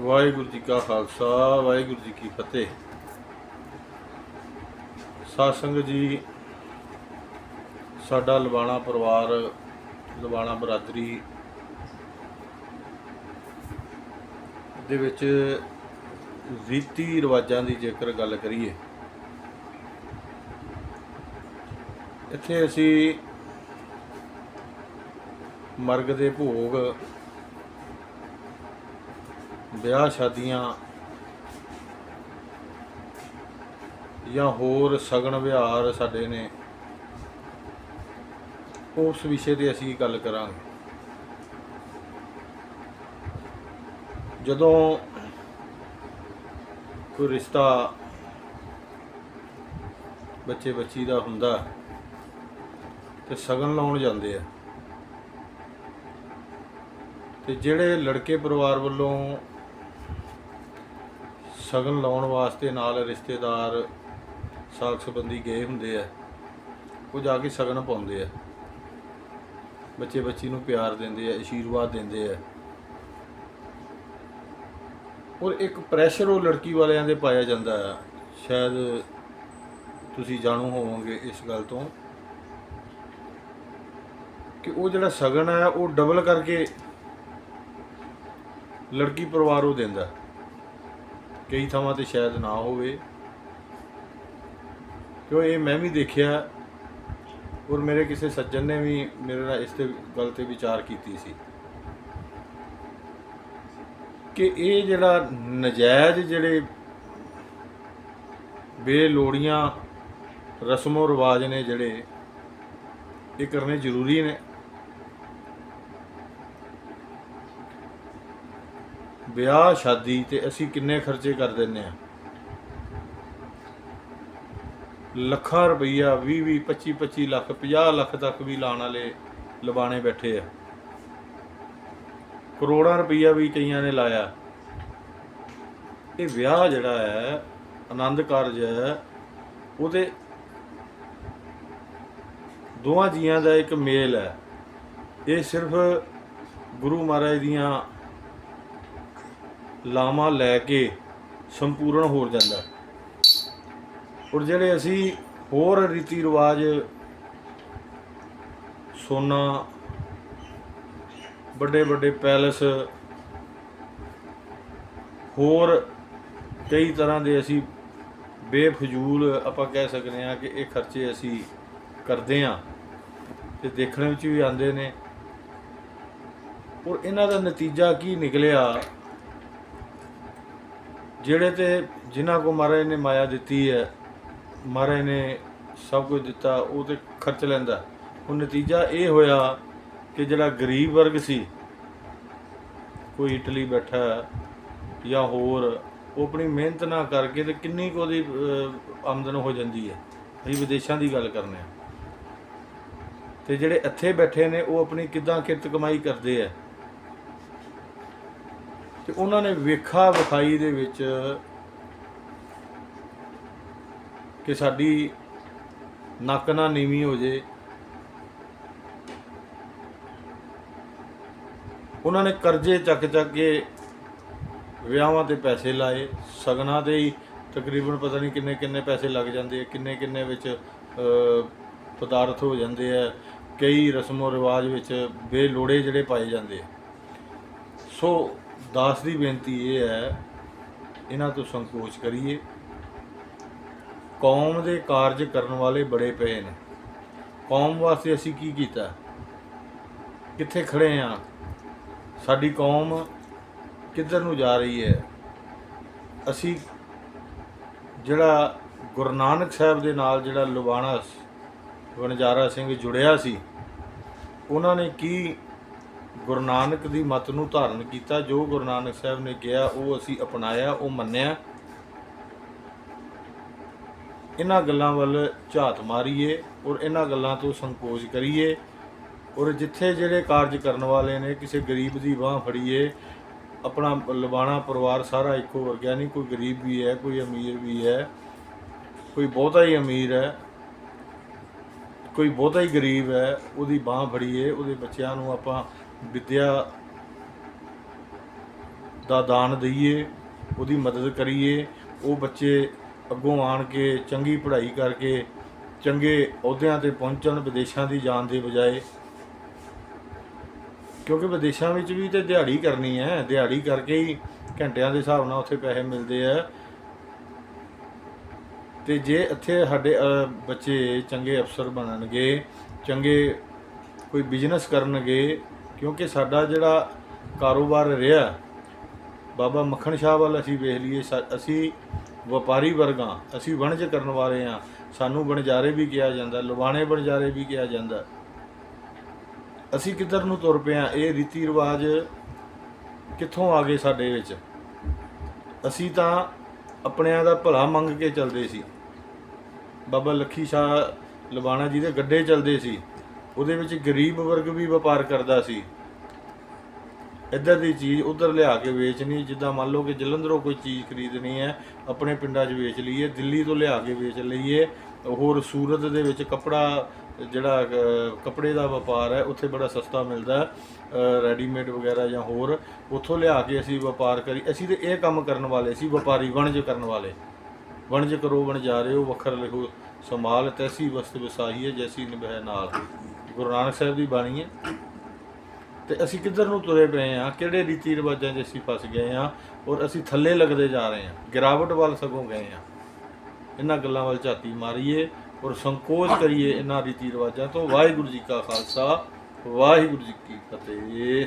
ਵਾਹਿਗੁਰੂ ਜੀ ਕਾ ਖਾਲਸਾ, ਵਾਹਿਗੁਰੂ ਜੀ ਕੀ ਫਤਿਹ। ਸਾਧ ਸੰਗਤ ਜੀ, ਸਾਡਾ ਲਵਾਣਾ ਪਰਿਵਾਰ, ਲਵਾਣਾ ਬਰਾਦਰੀ ਦੇ ਵਿੱਚ ਰੀਤੀ ਰਿਵਾਜਾਂ ਦੀ ਜੇਕਰ ਗੱਲ ਕਰੀਏ, ਇੱਥੇ ਅਸੀਂ ਮਰਗ ਦੇ ਭੋਗ ਵਿਆਹ ਸ਼ਾਦੀਆਂ ਜਾਂ ਹੋਰ ਸਗਨ ਵਿਹਾਰ ਸਾਡੇ ਨੇ, ਉਸ ਵਿਸ਼ੇ ਤੇ ਅਸੀਂ ਗੱਲ ਕਰਾਂਗੇ। ਜਦੋਂ ਕੋਈ ਰਿਸ਼ਤਾ ਬੱਚੇ ਬੱਚੀ ਦਾ ਹੁੰਦਾ ਤੇ ਸਗਨ ਲਾਉਣ ਜਾਂਦੇ ਆ, ਤੇ ਜਿਹੜੇ ਲੜਕੇ ਪਰਿਵਾਰ ਵੱਲੋਂ ਸਗਨ ਲਾਉਣ ਵਾਸਤੇ ਨਾਲ ਰਿਸ਼ਤੇਦਾਰ ਸਾਕ ਸੰਬੰਧੀ ਗਏ ਹੁੰਦੇ ਆ। ਉਹ ਜਾ ਕੇ ਸਗਨ ਪਾਉਂਦੇ ਆ। ਬੱਚੇ ਬੱਚੀ ਨੂੰ ਪਿਆਰ ਦਿੰਦੇ ਆ ਆਸ਼ੀਰਵਾਦ ਦਿੰਦੇ ਆ। ਔਰ ਇੱਕ ਪ੍ਰੈਸ਼ਰ ਉਹ ਲੜਕੀ ਵਾਲਿਆਂ ਦੇ ਪਾਇਆ ਜਾਂਦਾ ਆ। ਸ਼ਾਇਦ ਤੁਸੀਂ ਜਾਣੂ ਹੋਵੋਗੇ ਇਸ ਗੱਲ ਤੋਂ ਕਿ ਉਹ ਜਿਹੜਾ ਸਗਨ ਹੈ ਉਹ ਡਬਲ ਕਰਕੇ ਲੜਕੀ ਪਰਿਵਾਰ ਉਹ ਦਿੰਦਾ। ਕਈ ਥਾਵਾਂ ਤੇ ਸ਼ਾਇਦ ਨਾ ਹੋਵੇ। ਕਿਉਂ ਇਹ ਮੈਂ ਵੀ ਦੇਖਿਆ ਔਰ ਮੇਰੇ ਕਿਸੇ ਸੱਜਣ ਨੇ ਵੀ ਮੇਰੇ ਨਾਲ ਇਸ ਤੇ ਗੱਲ ਤੇ ਵਿਚਾਰ ਕੀਤੀ ਸੀ। ਕਿ ਇਹ ਜਿਹੜਾ ਨਜਾਇਜ਼ ਜਿਹੜੇ ਬੇਲੋੜੀਆਂ ਰਸਮੋ ਰਿਵਾਜ ਨੇ ਜਿਹੜੇ, ਇਹ ਕਰਨੇ ਜ਼ਰੂਰੀ ਨੇ। ਵਿਆਹ, ਸ਼ਾਦੀ ਤੇ ਅਸੀਂ ਕਿੰਨੇ ਖਰਚੇ ਕਰ ਦਿੰਨੇ ਆ ਲੱਖਾਂ ਰੁਪਈਆ 20 20 25 25 ਲੱਖ 50 ਲੱਖ ਤੱਕ ਵੀ ਲਾਣ ਵਾਲੇ ਲਬਾਣੇ ਬੈਠੇ ਆ। ਕਰੋੜਾਂ ਰੁਪਈਆ ਵੀ ਕਈਆਂ ਨੇ ਲਾਇਆ। ਇਹ ਵਿਆਹ ਜਿਹੜਾ ਹੈ, ਆਨੰਦ ਕਾਰਜ ਹੈ, ਉਹਦੇ ਦੋਵਾਂ ਜੀਆਂ ਦਾ ਇੱਕ ਮੇਲ ਹੈ। ਇਹ ਸਿਰਫ ਗੁਰੂ ਮਹਾਰਾਜ ਦੀਆਂ ਲਾਮਾ ਲੈ ਕੇ ਸੰਪੂਰਨ ਹੋ ਜਾਂਦਾ। ਔਰ ਜਿਹੜੇ ਅਸੀਂ ਹੋਰ ਰੀਤੀ ਰਿਵਾਜ ਸੋਨਾ ਵੱਡੇ ਵੱਡੇ ਪੈਲਸ, ਹੋਰ ਕਈ ਤਰ੍ਹਾਂ ਦੇ ਅਸੀਂ ਬੇਫਜ਼ੂਲ ਆਪਾਂ ਕਹਿ ਸਕਦੇ ਹਾਂ ਕਿ ਇਹ ਖਰਚੇ ਅਸੀਂ ਕਰਦੇ ਹਾਂ ਤੇ ਦੇਖਣ ਵਿੱਚ ਵੀ ਆਉਂਦੇ ਨੇ। ਔਰ ਇਹਨਾਂ ਦਾ ਨਤੀਜਾ ਕੀ ਨਿਕਲਿਆ? ਜਿਹੜੇ ਤੇ ਜਿਨ੍ਹਾਂ ਕੋ ਮਹਾਰਾਜ ਨੇ ਮਾਇਆ ਦਿੱਤੀ ਹੈ, ਮਹਾਰਾਜ ਨੇ ਸਭ ਕੁਝ ਦਿੱਤਾ, ਉਹ ਤੇ ਖਰਚ ਲੈਂਦਾ। ਉਹ ਨਤੀਜਾ ਇਹ ਹੋਇਆ ਕਿ ਜਿਹੜਾ ਗਰੀਬ ਵਰਗ ਸੀ, ਕੋਈ ਇਟਲੀ ਬੈਠਾ ਜਾਂ ਹੋਰ, ਉਹ ਆਪਣੀ ਮਿਹਨਤ ਨਾ ਕਰਕੇ ਤੇ ਕਿੰਨੀ ਕੁ ਉਹਦੀ ਆਮਦਨ ਹੋ ਜਾਂਦੀ ਹੈ। ਅਸੀਂ ਵਿਦੇਸ਼ਾਂ ਦੀ ਗੱਲ ਕਰਨੇ ਆ। ਤੇ ਜਿਹੜੇ ਇੱਥੇ ਬੈਠੇ ਨੇ, ਉਹ ਆਪਣੀ ਕਿਦਾਂ ਕਿਰਤ ਕਮਾਈ ਕਰਦੇ ਆ? ਤੇ ਉਹਨਾਂ ਨੇ ਵੇਖਾ ਵਿਖਾਈ ਦੇ ਵਿੱਚ ਕਿ ਸਾਡੀ ਨੱਕ ਨਾ ਨੀਵੀਂ ਹੋ ਜੇ। ਉਹਨਾਂ ਨੇ ਕਰਜ਼ੇ ਚੱਕ ਚੱਕ ਕੇ ਵਿਆਹਾਂ ਤੇ ਪੈਸੇ ਲਾਏ, ਸਗਨਾਂ ਤੇ ਹੀ ਤਕਰੀਬਨ ਪਤਾ ਨਹੀਂ ਕਿੰਨੇ ਕਿੰਨੇ ਪੈਸੇ ਲੱਗ ਜਾਂਦੇ ਆ, ਕਿੰਨੇ ਕਿੰਨੇ ਵਿੱਚ ਪਦਾਰਥ ਹੋ ਜਾਂਦੇ ਆ, ਕਈ ਰਸਮੋ ਰਿਵਾਜ ਵਿੱਚ ਬੇਲੋੜੇ ਜਿਹੜੇ ਪਾਏ ਜਾਂਦੇ ਆ। ਸੋ ਦਾਸ ਦੀ ਬੇਨਤੀ ਇਹ ਹੈ, ਇਹਨਾਂ ਤੋਂ ਸੰਕੋਚ ਕਰੀਏ। ਕੌਮ ਦੇ ਕਾਰਜ ਕਰਨ ਵਾਲੇ ਬੜੇ ਪਏ ਨੇ। ਕੌਮ ਵਾਸਤੇ ਅਸੀਂ ਕੀ ਕੀਤਾ? ਕਿੱਥੇ ਖੜੇ ਆ? ਸਾਡੀ ਕੌਮ ਕਿੱਧਰ ਨੂੰ ਜਾ ਰਹੀ ਹੈ? ਅਸੀਂ ਜਿਹੜਾ ਗੁਰੂ ਨਾਨਕ ਸਾਹਿਬ ਦੇ ਨਾਲ ਜਿਹੜਾ ਲੁਬਾਣਾ ਵਣਜਾਰਾ ਸਿੰਘ ਜੁੜਿਆ ਸੀ, ਉਹਨਾਂ ਨੇ ਕੀ ਗੁਰੂ ਨਾਨਕ ਦੀ ਮੱਤ ਨੂੰ ਧਾਰਨ ਕੀਤਾ, ਜੋ ਗੁਰੂ ਨਾਨਕ ਸਾਹਿਬ ਨੇ ਕਿਹਾ, ਉਹ ਅਸੀਂ ਅਪਣਾਇਆ, ਉਹ ਮੰਨਿਆ। ਇਹਨਾਂ ਗੱਲਾਂ ਵੱਲ ਝਾਤ ਮਾਰੀਏ ਔਰ ਇਹਨਾਂ ਗੱਲਾਂ ਤੋਂ ਸੰਕੋਚ ਕਰੀਏ ਔਰ ਜਿੱਥੇ ਜਿਹੜੇ ਕਾਰਜ ਕਰਨ ਵਾਲੇ ਨੇ, ਕਿਸੇ ਗਰੀਬ ਦੀ ਬਾਹ ਫੜੀਏ, ਆਪਣਾ ਲਵਾਣਾ ਪਰਿਵਾਰ ਸਾਰਾ ਇੱਕੋ ਵਰਗਾ ਨਹੀਂ, ਕੋਈ ਗਰੀਬ ਵੀ ਹੈ, ਕੋਈ ਅਮੀਰ ਵੀ ਹੈ, ਕੋਈ ਬਹੁਤਾ ਹੀ ਅਮੀਰ ਹੈ, ਕੋਈ ਬਹੁਤਾ ਹੀ ਗਰੀਬ ਹੈ, ਉਹਦੀ ਬਾਹ ਫੜੀਏ, ਉਹਦੇ ਬੱਚਿਆਂ ਨੂੰ ਆਪਾਂ ਵਿੱਦਿਆ ਦਾ ਦਾਨ ਦਈਏ, ਉਹਦੀ ਮਦਦ ਕਰੀਏ, ਉਹ ਬੱਚੇ ਅੱਗੋਂ ਆਣ ਕੇ ਚੰਗੀ ਪੜ੍ਹਾਈ ਕਰਕੇ ਚੰਗੇ ਅਹੁਦਿਆਂ ਤੇ ਪਹੁੰਚਣ ਵਿਦੇਸ਼ਾਂ ਦੀ ਜਾਣ ਦੇ ਬਜਾਏ। ਕਿਉਂਕਿ ਵਿਦੇਸ਼ਾਂ ਵਿੱਚ ਵੀ ਤੇ ਦਿਹਾੜੀ ਕਰਨੀ ਹੈ, ਦਿਹਾੜੀ ਕਰਕੇ ਹੀ ਘੰਟਿਆਂ ਦੇ ਹਿਸਾਬ ਨਾਲ ਉੱਥੇ ਪੈਸੇ ਮਿਲਦੇ ਆ। ਤੇ ਜੇ ਇੱਥੇ ਸਾਡੇ ਬੱਚੇ ਚੰਗੇ ਅਫਸਰ ਬਣਨਗੇ, ਚੰਗੇ ਕੋਈ ਬਿਜ਼ਨਸ ਕਰਨਗੇ ਕਿਉਂਕਿ ਸਾਡਾ ਜਿਹੜਾ ਕਾਰੋਬਾਰ ਰਿਹਾ, ਬਾਬਾ ਮੱਖਣ ਸ਼ਾਹ ਵੱਲ ਅਸੀਂ ਵੇਖ ਲਈਏ, ਸਾ- ਅਸੀਂ ਵਪਾਰੀ ਵਰਗਾਂ, ਅਸੀਂ ਵਣਜ ਕਰਨ ਵਾਲੇ ਆ ਸਾਨੂੰ ਬਣਜਾਰੇ ਵੀ ਕਿਹਾ ਜਾਂਦਾ ਲਵਾਣੇ ਬਣਜਾਰੇ ਵੀ ਕਿਹਾ ਜਾਂਦਾ। ਅਸੀਂ ਕਿੱਧਰ ਨੂੰ ਤੁਰ ਪਏ ਆ ਇਹ ਰੀਤੀ ਰਿਵਾਜ ਕਿੱਥੋਂ ਆ ਗਏ ਸਾਡੇ ਵਿੱਚ? ਅਸੀਂ ਤਾਂ ਆਪਣਿਆਂ ਦਾ ਭਲਾ ਮੰਗ ਕੇ ਚੱਲਦੇ ਸੀ। ਬਾਬਾ ਲੱਖੀ ਸ਼ਾਹ ਲਵਾਣਾ ਜੀ ਦੇ ਗੱਡੇ ਚੱਲਦੇ ਸੀ। ਉਹਦੇ ਵਿੱਚ ਗਰੀਬ ਵਰਗ ਵੀ ਵਪਾਰ ਕਰਦਾ ਸੀ। ਇੱਧਰ ਦੀ ਚੀਜ਼ ਉੱਧਰ ਲਿਆ ਕੇ ਵੇਚਣੀ ਜਿੱਦਾਂ ਮੰਨ ਲਓ ਕਿ ਜਲੰਧਰੋਂ ਕੋਈ ਚੀਜ਼ ਖਰੀਦਣੀ ਹੈ ਆਪਣੇ ਪਿੰਡਾਂ 'ਚ ਵੇਚ ਲਈਏ ਦਿੱਲੀ ਤੋਂ ਲਿਆ ਕੇ ਵੇਚ ਲਈਏ ਹੋਰ ਸੂਰਤ ਦੇ ਵਿੱਚ ਕੱਪੜਾ ਜਿਹੜਾ ਅਹ, ਕੱਪੜੇ ਦਾ ਵਪਾਰ ਹੈ ਉੱਥੇ ਬੜਾ ਸਸਤਾ ਮਿਲਦਾ ਰੈਡੀਮੇਡ ਵਗੈਰਾ ਜਾਂ ਹੋਰ ਉੱਥੋਂ ਲਿਆ ਕੇ ਅਸੀਂ ਵਪਾਰ ਕਰੀ ਅਸੀਂ ਤੇ ਇਹ ਕੰਮ ਕਰਨ ਵਾਲੇ ਸੀ ਵਪਾਰੀ ਵਣਜ ਕਰਨ ਵਾਲੇ। ਵਣਜ ਕਰੋ ਵਣਜਾਰੇ ਹੋ ਵੱਖਰ ਲਿਖੋ ਸੰਭਾਲ ਤੈਸੀ ਵਸਤ ਵਸਾਈ ਜੈਸੀ ਨਿਭੈ ਨਾਲ। ਗੁਰੂ ਨਾਨਕ ਸਾਹਿਬ ਦੀ ਬਾਣੀ ਹੈ। ਤੇ ਅਸੀਂ ਕਿੱਧਰ ਨੂੰ ਤੁਰੇ ਪਏ ਆ ਕਿਹੜੇ ਰੀਤੀ ਰਿਵਾਜਾਂ 'ਚ ਅਸੀਂ ਫਸ ਗਏ ਆ ਔਰ ਅਸੀਂ ਥੱਲੇ ਲੱਗਦੇ ਜਾ ਰਹੇ ਆ ਗਿਰਾਵਟ ਵੱਲ ਸਗੋਂ ਗਏ ਆ ਇਹਨਾਂ ਗੱਲਾਂ ਵੱਲ ਝਾਤੀ ਮਾਰੀਏ ਔਰ ਸੰਕੋਚ ਕਰੀਏ ਇਹਨਾਂ ਰੀਤੀ ਰਿਵਾਜਾਂ ਤੋਂ। ਵਾਹਿਗੁਰੂ ਜੀ ਕਾ ਖਾਲਸਾ, ਵਾਹਿਗੁਰੂ ਜੀ ਕੀ ਫਤਿਹ।